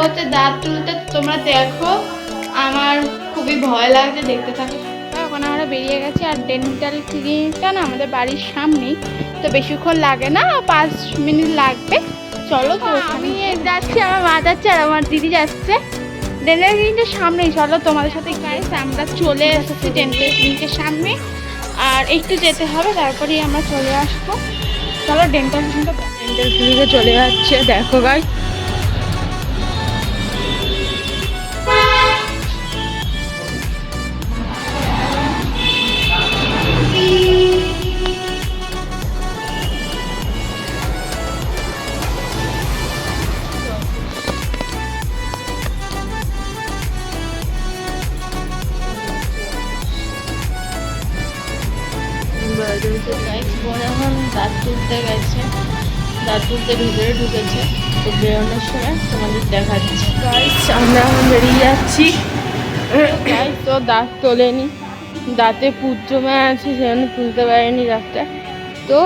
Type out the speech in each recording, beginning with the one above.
হচ্ছে দাঁত তুলতে। তোমরা দেখো আমার খুবই ভয় লাগছে দেখতে থাকো। এখন আমরা বেরিয়ে গেছি আর ডেন্টাল ক্লিনিকটা না আমাদের বাড়ির সামনেই। তো বেশিক্ষণ লাগে না পাঁচ মিনিট লাগবে। চলো তো আমি যাচ্ছি আমার মা যাচ্ছে আর আমার দিদি যাচ্ছে। ডেন্টাল ক্লিনিকের সামনেই চলো তোমাদের সাথে গাইস আমরা চলে এসেছি ডেন্টাল ক্লিনিকের সামনে। আর একটু যেতে হবে তারপরেই আমরা চলে আসব। চলো ডেন্টাল ক্লিনিকে ডেন্টাল চলে যাচ্ছে দেখো গাই এখন দাঁত তুলতে গেছে। তুলতে ভিতরে ঢুকেছে। তো বেরোনোর সময় তোমাদের দেখাচ্ছি। আমরা এখন বেরিয়ে যাচ্ছি। গাইস তো দাঁত তোলেনি। দাঁতে পুজ জমে আছে সেজন্য তুলতে পারেনি দাঁতটা। তো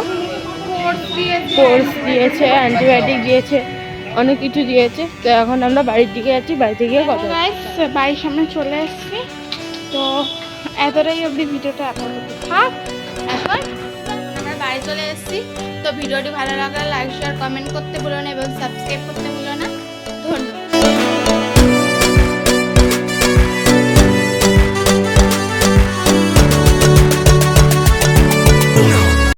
কোর্স দিয়েছে। অ্যান্টিবায়োটিক দিয়েছে অনেক কিছু দিয়েছে। তো এখন আমরা বাড়ির দিকে যাচ্ছি বাড়িতে গিয়ে কথা বাড়ির সামনে চলে এসেছি। তো এতটাই অবধি ভিডিওটা এখন থাক। এখন বাড়ি চলে এসেছি। তো ভিডিওটি ভালো লাগলে লাইক শেয়ার কমেন্ট করতে ভুলো না এবং সাবস্ক্রাইব